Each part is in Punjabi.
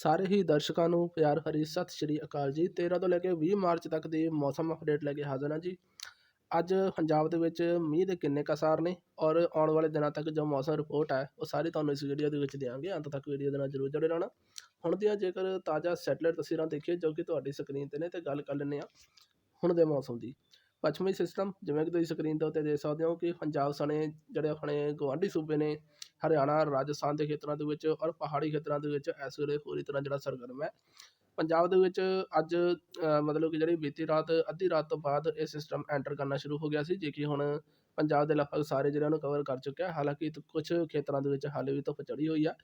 ਸਾਰੇ ਹੀ ਦਰਸ਼ਕਾਂ ਨੂੰ ਪਿਆਰ ਭਰੀ ਸਤਿ ਸ਼੍ਰੀ ਅਕਾਲ ਜੀ। 13 ਤੋਂ ਲੈ ਕੇ 20 ਮਾਰਚ ਤੱਕ ਦੀ ਮੌਸਮ ਅਪਡੇਟ ਲੈ ਕੇ ਹਾਜ਼ਰ ਹਾਂ ਜੀ। ਅੱਜ ਪੰਜਾਬ ਦੇ ਵਿੱਚ ਮੀਂਹ ਦੇ ਕਿੰਨੇ ਕਸਾਰ ਨੇ ਔਰ ਆਉਣ ਵਾਲੇ ਦਿਨਾਂ ਤੱਕ ਜੋ ਮੌਸਮ ਰਿਪੋਰਟ ਹੈ, ਉਹ ਸਾਰੀ ਤੁਹਾਨੂੰ ਇਸ ਵੀਡੀਓ ਦੇ ਵਿੱਚ ਦਿਆਂਗੇ। ਅੰਤ ਤੱਕ ਵੀਡੀਓ ਦੇ ਨਾਲ ਜਰੂਰ ਜੁੜੇ ਰਹਿਣਾ। ਹੁਣ ਦੀਆਂ ਜੇਕਰ ਤਾਜ਼ਾ ਸੈਟਲਾਈਟ ਤਸਵੀਰਾਂ ਦੇਖੀਏ, ਜੋ ਕਿ ਤੁਹਾਡੀ ਸਕਰੀਨ ਤੇ ਨੇ ਤੇ ਗੱਲ ਕਰ ਲੈਂਦੇ ਹਾਂ ਹੁਣ ਦੇ ਮੌਸਮ ਦੀ। ਪੱਛਮੀ ਸਿਸਟਮ ਜਿਵੇਂ ਕਿ ਤੁਸੀਂ ਸਕਰੀਨ ਦੇ ਉੱਤੇ ਦੇਖ ਸਕਦੇ ਹੋ ਕਿ ਪੰਜਾਬ ਸਣੇ ਜਿਹੜੇ ਆਪਣੇ ਗੁਆਂਢੀ ਸੂਬੇ ਨੇ ਹਰਿਆਣਾ, ਰਾਜਸਥਾਨ ਦੇ ਖੇਤਰਾਂ ਦੇ ਵਿੱਚ ਔਰ ਪਹਾੜੀ ਖੇਤਰਾਂ ਦੇ ਵਿੱਚ ਇਸ ਵੇਲੇ ਪੂਰੀ ਤਰ੍ਹਾਂ ਜਿਹੜਾ ਸਰਗਰਮ ਹੈ। ਪੰਜਾਬ ਦੇ ਵਿੱਚ ਅੱਜ ਮਤਲਬ ਕਿ ਜਿਹੜੀ ਬੀਤੀ ਰਾਤ, ਅੱਧੀ ਰਾਤ ਤੋਂ ਬਾਅਦ ਇਹ ਸਿਸਟਮ ਐਂਟਰ ਕਰਨਾ ਸ਼ੁਰੂ ਹੋ ਗਿਆ ਸੀ, ਜੇ ਕਿ ਹੁਣ ਪੰਜਾਬ ਦੇ ਲਗਭਗ ਸਾਰੇ ਜ਼ਿਲ੍ਹਿਆਂ ਨੂੰ ਕਵਰ ਕਰ ਚੁੱਕਿਆ ਹੈ। ਹਾਲਾਂਕਿ ਕੁਝ ਖੇਤਰਾਂ ਦੇ ਵਿੱਚ ਹਾਲੇ ਵੀ ਧੁੱਪ ਚੜੀ ਹੋਈ ਹੈ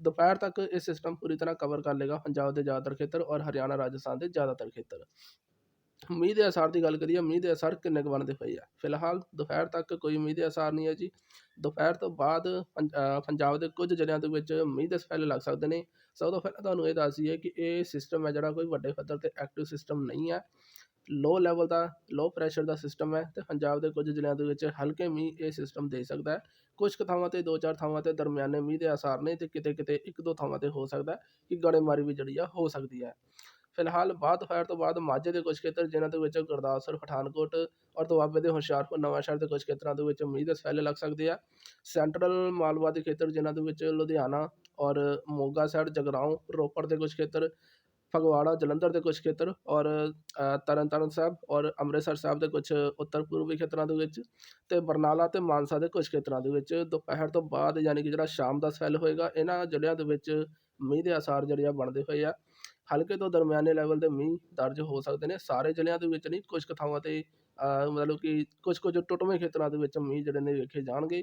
ਦੁਪਹਿਰ ਤੱਕ ਇਹ ਸਿਸਟਮ ਪੂਰੀ ਤਰ੍ਹਾਂ ਕਵਰ ਕਰ ਲੇਗਾ ਪੰਜਾਬ ਦੇ ਜ਼ਿਆਦਾਤਰ ਖੇਤਰ ਔਰ ਹਰਿਆਣਾ, ਰਾਜਸਥਾਨ ਦੇ ਜ਼ਿਆਦਾਤਰ ਖੇਤਰ। ਮੀਂਹ ਦੇ ਅਸਾਰ ਦੀ ਗੱਲ ਕਰੀਏ, ਮੀਂਹ ਦੇ ਅਸਾਰ ਕਿੰਨੇ ਕੁ ਬਣਦੇ ਪਏ ਆ? ਫਿਲਹਾਲ ਦੁਪਹਿਰ ਤੱਕ ਕੋਈ ਮੀਂਹ ਦੇ ਅਸਾਰ ਨਹੀਂ ਹੈ ਜੀ। ਦੁਪਹਿਰ ਤੋਂ ਬਾਅਦ ਪੰਜ- ਪੰਜਾਬ ਦੇ ਕੁਝ ਜ਼ਿਲ੍ਹਿਆਂ ਦੇ ਵਿੱਚ ਮੀਂਹ ਦੇ ਸਪੈਲ ਲੱਗ ਸਕਦੇ ਨੇ। ਸਭ ਤੋਂ ਪਹਿਲਾਂ ਤੁਹਾਨੂੰ ਇਹ ਦੱਸ ਦਈਏ ਕਿ ਇਹ ਸਿਸਟਮ ਹੈ ਜਿਹੜਾ ਕੋਈ ਵੱਡੇ ਪੱਧਰ ਤੇ ਐਕਟਿਵ ਸਿਸਟਮ ਨਹੀਂ ਹੈ। ਲੋ ਲੈਵਲ ਦਾ ਲੋ ਪ੍ਰੈਸ਼ਰ ਦਾ ਸਿਸਟਮ ਹੈ ਤੇ ਪੰਜਾਬ ਦੇ ਕੁਝ ਜ਼ਿਲ੍ਹਿਆਂ ਦੇ ਵਿੱਚ ਹਲਕੇ ਮੀਂਹ ਇਹ ਸਿਸਟਮ ਦੇ ਸਕਦਾ ਹੈ। ਕੁਝ ਕੁ ਥਾਵਾਂ ਤੇ, ਦੋ ਚਾਰ ਥਾਵਾਂ ਤੇ ਦਰਮਿਆਨੇ ਮੀਂਹ ਦੇ ਆਸਾਰ ਨੇ ਤੇ ਕਿਤੇ ਕਿਤੇ ਇੱਕ ਦੋ ਥਾਵਾਂ ਤੇ ਹੋ ਸਕਦਾ ਕਿ ਗੜੇਮਾਰੀ ਵੀ ਜਿਹੜੀ ਆ ਹੋ ਸਕਦੀ ਹੈ। ਫਿਲਹਾਲ ਬਾਅਦ ਦੁਪਹਿਰ ਤੋਂ ਬਾਅਦ ਮਾਝੇ ਦੇ ਕੁਝ ਖੇਤਰ ਜਿਨ੍ਹਾਂ ਦੇ ਵਿੱਚ ਗੁਰਦਾਸਪੁਰ ਪਠਾਨਕੋਟ ਔਰ ਦੁਆਬੇ ਦੇ ਹੁਸ਼ਿਆਰਪੁਰ ਨਵਾਂਸ਼ਹਿਰ ਦੇ ਕੁਝ ਖੇਤਰਾਂ ਦੇ ਵਿੱਚ ਮੀਂਹ ਦੇ ਸੈੱਲ ਲੱਗ ਸਕਦੇ ਆ ਸੈਂਟਰਲ ਮਾਲਵਾ ਦੇ ਖੇਤਰ ਜਿਨ੍ਹਾਂ ਦੇ ਵਿੱਚ ਲੁਧਿਆਣਾ ਔਰ ਮੋਗਾ ਸਾਈਡ ਜਗਰਾਉਂ ਰੋਪੜ ਦੇ ਕੁਝ ਖੇਤਰ ਫਗਵਾੜਾ ਜਲੰਧਰ ਦੇ ਕੁਝ ਖੇਤਰ ਔਰ ਅ, ਤਰਨਤਾਰਨ ਸਾਹਿਬ ਔਰ ਅੰਮ੍ਰਿਤਸਰ ਸਾਹਿਬ ਦੇ ਕੁਝ ਉੱਤਰ ਪੂਰਬੀ ਖੇਤਰਾਂ ਦੇ ਵਿੱਚ ਤੇ ਬਰਨਾਲਾ ਤੇ ਮਾਨਸਾ ਦੇ ਕੁਝ ਖੇਤਰਾਂ ਦੇ ਵਿੱਚ ਦੁਪਹਿਰ ਤੋਂ ਬਾਅਦ ਯਾਨੀ ਕਿ ਜਿਹੜਾ ਸ਼ਾਮ ਦਾ ਸੈੱਲ ਹੋਏਗਾ ਇਹਨਾਂ ਜ਼ਿਲ੍ਹਿਆਂ ਦੇ ਵਿੱਚ ਮੀਂਹ ਦੇ ਆਸਾਰ ਜਿਹੜੇ ਆ ਬਣਦੇ ਹੋਏ ਆ ਹਲਕੇ ਤੋਂ ਦਰਮਿਆਨੇ ਲੈਵਲ ਦੇ ਮੀਂਹ ਦਰਜ ਹੋ ਸਕਦੇ ਨੇ। ਸਾਰੇ ਜ਼ਿਲ੍ਹਿਆਂ ਦੇ ਵਿੱਚ ਨਹੀਂ ਕੁਝ ਕੁ ਥਾਵਾਂ ਤੇ ਮਤਲਬ ਕਿ ਕੁਝ ਕੁਝ ਟੁੱਟਵੇਂ ਖੇਤਰਾਂ ਦੇ ਵਿੱਚ ਮੀਂਹ ਜਿਹੜੇ ਨੇ ਵੇਖੇ ਜਾਣਗੇ।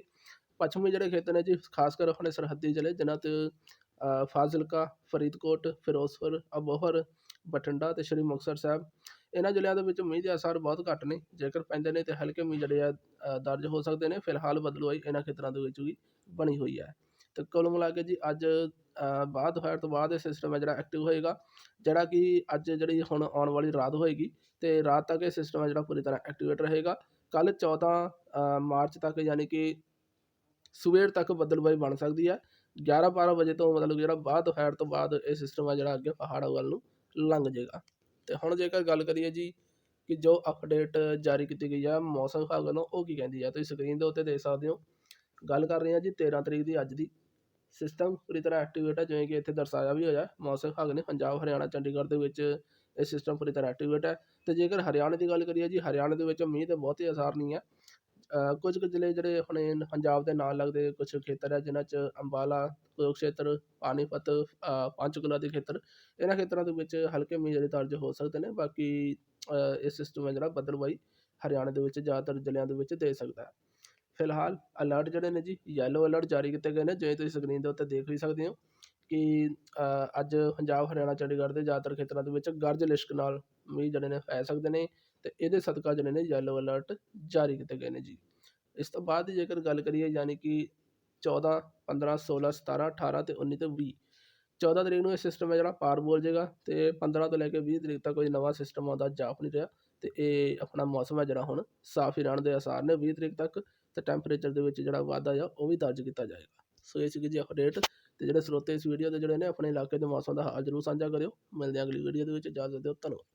ਪੱਛਮੀ ਜਿਹੜੇ ਖੇਤਰ ਨੇ ਜੀ, ਖਾਸ ਕਰ ਆਪਣੇ ਸਰਹੱਦੀ ਜ਼ਿਲ੍ਹੇ ਜਿਨ੍ਹਾਂ 'ਚ ਫਾਜ਼ਿਲਕਾ, ਫਰੀਦਕੋਟ, ਫਿਰੋਜ਼ਪੁਰ, ਅਬੋਹਰ, ਬਠਿੰਡਾ ਅਤੇ ਸ਼੍ਰੀ ਮੁਕਤਸਰ ਸਾਹਿਬ, ਇਹਨਾਂ ਜ਼ਿਲ੍ਹਿਆਂ ਦੇ ਵਿੱਚ ਮੀਂਹ ਦੇ ਅਸਾਰ ਬਹੁਤ ਘੱਟ ਨੇ। ਜੇਕਰ ਪੈਂਦੇ ਨੇ ਤੇ ਹਲਕੇ ਮੀਂਹ ਜਿਹੜੇ ਆ ਦਰਜ ਹੋ ਸਕਦੇ ਨੇ। ਫਿਲਹਾਲ ਬਦਲਵਾਈ ਇਹਨਾਂ ਖੇਤਰਾਂ ਦੇ ਵਿੱਚ ਵੀ ਬਣੀ ਹੋਈ ਹੈ। ਤੇ ਕੁੱਲ ਮਿਲਾ ਕੇ ਜੀ, ਅੱਜ ਬਾਅਦ ਦੁਪਹਿਰ ਤੋਂ ਬਾਅਦ ਇਹ ਸਿਸਟਮ ਹੈ ਜਿਹੜਾ ਐਕਟਿਵ ਹੋਏਗਾ, ਜਿਹੜਾ ਕਿ ਅੱਜ ਜਿਹੜੀ ਹੁਣ ਆਉਣ ਵਾਲੀ ਰਾਤ ਹੋਏਗੀ ਤੇ ਰਾਤ ਤੱਕ ਇਹ ਸਿਸਟਮ ਹੈ ਜਿਹੜਾ ਪੂਰੀ ਤਰ੍ਹਾਂ ਐਕਟੀਵੇਟ ਰਹੇਗਾ। ਕੱਲ 14 ਮਾਰਚ ਤੱਕ ਯਾਨੀ ਕਿ ਸਵੇਰ ਤੱਕ ਬੱਦਲਬਾਈ ਬਣ ਸਕਦੀ ਹੈ। 11 12 ਵਜੇ ਤੋਂ ਮਤਲਬ ਜਿਹੜਾ ਬਾਅਦ ਦੁਪਹਿਰ ਤੋਂ ਬਾਅਦ ਇਹ ਸਿਸਟਮ ਹੈ ਜਿਹੜਾ ਅੱਗੇ ਪਹਾੜਾਂ ਵੱਲ ਨੂੰ ਲੰਘ ਜਾਏਗਾ। ਤੇ ਹੁਣ ਜੇਕਰ ਗੱਲ ਕਰੀਏ ਜੀ ਕਿ ਜੋ ਅਪਡੇਟ ਜਾਰੀ ਕੀਤੀ ਗਈ ਹੈ ਮੌਸਮ ਵਿਭਾਗ ਵੱਲੋਂ, ਉਹ ਕੀ ਕਹਿੰਦੀ ਹੈ? ਤੁਸੀਂ ਸਕਰੀਨ ਦੇ ਉੱਤੇ ਦੇਖ ਸਕਦੇ ਹੋ। ਗੱਲ ਕਰ ਰਹੇ ਹਾਂ ਜੀ 13 ਤਰੀਕ ਦੀ ਅੱਜ ਦੀ। ਸਿਸਟਮ ਪੂਰੀ ਤਰ੍ਹਾਂ ਐਕਟੀਵੇਟ ਹੈ ਜਿਵੇਂ ਕਿ ਇੱਥੇ ਦਰਸਾਇਆ ਵੀ ਹੋਇਆ, ਮੌਸਮ ਵਿਭਾਗ ਨੇ ਪੰਜਾਬ, ਹਰਿਆਣਾ, ਚੰਡੀਗੜ੍ਹ ਦੇ ਵਿੱਚ ਇਹ ਸਿਸਟਮ ਪੂਰੀ ਤਰ੍ਹਾਂ ਐਕਟੀਵੇਟ ਹੈ ਤੇ ਜੇਕਰ ਹਰਿਆਣੇ ਦੀ ਗੱਲ ਕਰੀਏ ਜੀ, ਹਰਿਆਣੇ ਦੇ ਵਿੱਚ ਮੀਂਹ ਦੇ ਬਹੁਤੇ ਅਸਾਰ ਨਹੀਂ ਹੈ ਕੁਝ ਕੁ ਜ਼ਿਲ੍ਹੇ ਜਿਹੜੇ ਆਪਣੇ ਪੰਜਾਬ ਦੇ ਨਾਲ ਲੱਗਦੇ ਕੁਝ ਖੇਤਰ ਹੈ ਜਿਨ੍ਹਾਂ 'ਚ ਅੰਬਾਲਾ, ਕੁਰੂਕਸ਼ੇਤਰ, ਪਾਣੀਪਤ ਪੰਚਕੂਲਾ ਦੇ ਖੇਤਰ, ਇਹਨਾਂ ਖੇਤਰਾਂ ਦੇ ਵਿੱਚ ਹਲਕੇ ਮੀਂਹ ਜਿਹੜੇ ਦਰਜ ਹੋ ਸਕਦੇ ਨੇ, ਬਾਕੀ ਇਹ ਸਿਸਟਮ ਹੈ ਜਿਹੜਾ ਬੱਦਲਬਾਈ ਹਰਿਆਣੇ ਦੇ ਵਿੱਚ ਜ਼ਿਆਦਾਤਰ ਜ਼ਿਲ੍ਹਿਆਂ ਦੇ ਵਿੱਚ ਦੇ ਸਕਦਾ। ਹੈ ਫਿਲਹਾਲ ਅਲਰਟ ਜਿਹੜੇ ਨੇ ਜੀ ਯੈਲੋ ਅਲਰਟ ਜਾਰੀ ਕੀਤੇ ਗਏ ਨੇ ਜਿਵੇਂ ਤੁਸੀਂ ਸਕਰੀਨ ਦੇ ਉੱਤੇ ਦੇਖ ਵੀ ਸਕਦੇ ਹੋ ਕਿ ਅੱਜ ਪੰਜਾਬ, ਹਰਿਆਣਾ, ਚੰਡੀਗੜ੍ਹ ਦੇ ਜ਼ਿਆਦਾਤਰ ਖੇਤਰਾਂ ਦੇ ਵਿੱਚ ਗਰਜ ਲਿਸ਼ਕ ਨਾਲ ਮੀਂਹ ਜਿਹੜੇ ਨੇ ਪੈ ਸਕਦੇ ਨੇ ਅਤੇ ਇਹਦੇ ਸਦਕਾ ਜਿਹੜੇ ਨੇ ਯੈਲੋ ਅਲਰਟ ਜਾਰੀ ਕੀਤੇ ਗਏ ਨੇ ਜੀ। ਇਸ ਤੋਂ ਬਾਅਦ ਜੇਕਰ ਗੱਲ ਕਰੀਏ ਯਾਨੀ ਕਿ 14 15 16 17 18 ਤੇ 19 ਤੇ 20 14 ਤਰੀਕ ਨੂੰ ਇਹ ਸਿਸਟਮ ਹੈ ਜਿਹੜਾ ਪਾਰ ਬੋਲ ਜਾਏਗਾ ਤੇ 15 ਤੋਂ ਲੈ ਕੇ 20 ਤਰੀਕ ਤੱਕ ਕੋਈ ਨਵਾਂ ਸਿਸਟਮ ਆਉਂਦਾ, ਜਾਪ ਨਹੀਂ ਰਿਹਾ। ਤੇ ਇਹ ਆਪਣਾ ਮੌਸਮ ਹੈ ਜਿਹੜਾ ਹੁਣ, ਸਾਫ਼ ਹੀ ਰਹਿਣ ਦੇ ਆਸਾਰ ਨੇ 20 ਤਰੀਕ ਤੱਕ ਤੇ ਟੈਂਪਰੇਚਰ ਦੇ ਵਿੱਚ ਜਿਹੜਾ ਵਾਧਾ ਆ, ਉਹ ਵੀ ਦਰਜ ਕੀਤਾ ਜਾਏਗਾ। ਸੋ ਇਹ ਸੀਗੀ ਜੀ ਅਪਡੇਟ ਤੇ ਜਿਹੜੇ ਸਰੋਤੇ ਇਸ ਵੀਡੀਓ ਦੇ ਜਿਹੜੇ ਨੇ, ਆਪਣੇ ਇਲਾਕੇ ਦੇ ਮੌਸਮ ਦਾ ਹਾਲ ਜ਼ਰੂਰ ਸਾਂਝਾ ਕਰਿਓ। ਮਿਲਦੇ ਹਾਂ ਅਗਲੀ ਵੀਡੀਓ ਦੇ ਵਿੱਚ, ਇਜਾਜ਼ਤ ਦਿਓ, ਧੰਨਵਾਦ।